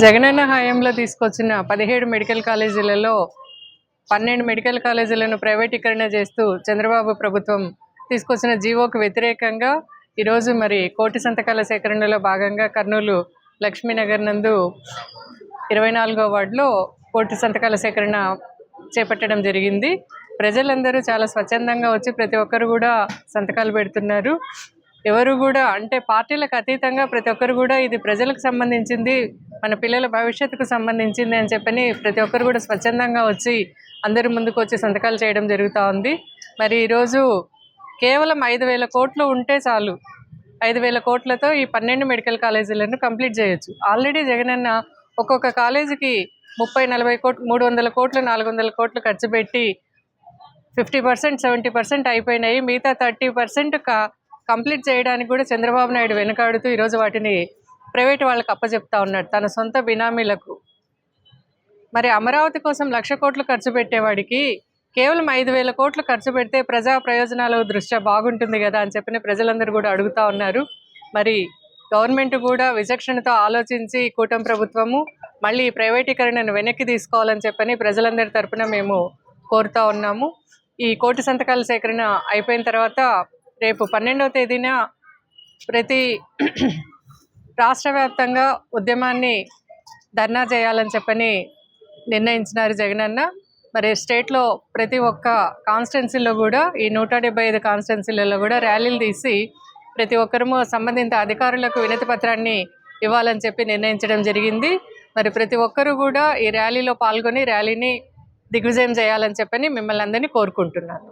జగనన్న హయాంలో తీసుకొచ్చిన పదిహేడు మెడికల్ కాలేజీలలో పన్నెండు మెడికల్ కాలేజీలను ప్రైవేటీకరణ చేస్తూ చంద్రబాబు ప్రభుత్వం తీసుకొచ్చిన జీవోకు వ్యతిరేకంగా ఈరోజు మరి కోటి సంతకాల సేకరణలో భాగంగా కర్నూలు లక్ష్మీనగర్ నందు ఇరవై నాలుగో వార్డులో కోటి సంతకాల సేకరణ చేపట్టడం జరిగింది. ప్రజలందరూ చాలా స్వచ్ఛందంగా వచ్చి ప్రతి ఒక్కరు కూడా సంతకాలు పెడుతున్నారు. ఎవరు కూడా అంటే పార్టీలకు అతీతంగా ప్రతి ఒక్కరు కూడా ఇది ప్రజలకు సంబంధించింది మన పిల్లల భవిష్యత్తుకు సంబంధించింది అని చెప్పని ప్రతి ఒక్కరు కూడా స్వచ్ఛందంగా వచ్చి అందరి ముందుకు వచ్చి సంతకాలు చేయడం జరుగుతూ ఉంది. మరి ఈరోజు కేవలం ఐదు వేల కోట్లు ఉంటే చాలు. ఐదు వేల కోట్లతో ఈ పన్నెండు మెడికల్ కాలేజీలను కంప్లీట్ చేయొచ్చు. ఆల్రెడీ జగనన్న ఒక్కొక్క కాలేజీకి ముప్పై నలభై కోట్లు మూడు వందల కోట్లు నాలుగు వందల కోట్లు ఖర్చు పెట్టి ఫిఫ్టీ పర్సెంట్ సెవెంటీ పర్సెంట్ అయిపోయినాయి. మిగతా థర్టీ పర్సెంట్ కా కంప్లీట్ చేయడానికి కూడా చంద్రబాబు నాయుడు వెనుకాడుతూ ఈరోజు వాటిని ప్రైవేట్ వాళ్ళకి అప్పచెప్తా ఉన్నాడు. తన సొంత బినామీలకు. మరి అమరావతి కోసం లక్ష కోట్లు ఖర్చు పెట్టేవాడికి కేవలం ఐదు వేల కోట్లు ఖర్చు పెడితే ప్రజా ప్రయోజనాల దృష్ట్యా బాగుంటుంది కదా అని చెప్పిన ప్రజలందరూ కూడా అడుగుతా ఉన్నారు. మరి గవర్నమెంట్ కూడా విచక్షణతో ఆలోచించి కూటమి ప్రభుత్వము మళ్ళీ ఈ ప్రైవేటీకరణను వెనక్కి తీసుకోవాలని చెప్పని ప్రజలందరి తరఫున మేము కోరుతా ఉన్నాము. ఈ కోటి సంతకాల సేకరణ అయిపోయిన తర్వాత రేపు పన్నెండవ తేదీన ప్రతి రాష్ట్ర వ్యాప్తంగా ఉద్యమాన్ని ధర్నా చేయాలని చెప్పని నిర్ణయించినారు జగనన్న. మరి స్టేట్లో ప్రతి ఒక్క కాన్స్టిట్యున్సీలో కూడా ఈ నూట డెబ్బై ఐదు కాన్స్టిట్యున్సీలలో కూడా ర్యాలీలు తీసి ప్రతి ఒక్కరము సంబంధిత అధికారులకు వినతి పత్రాన్ని ఇవ్వాలని చెప్పి నిర్ణయించడం జరిగింది. మరి ప్రతి ఒక్కరూ కూడా ఈ ర్యాలీలో పాల్గొని ర్యాలీని దిగ్విజయం చేయాలని చెప్పని మిమ్మల్ని అందరినీ కోరుకుంటున్నాను.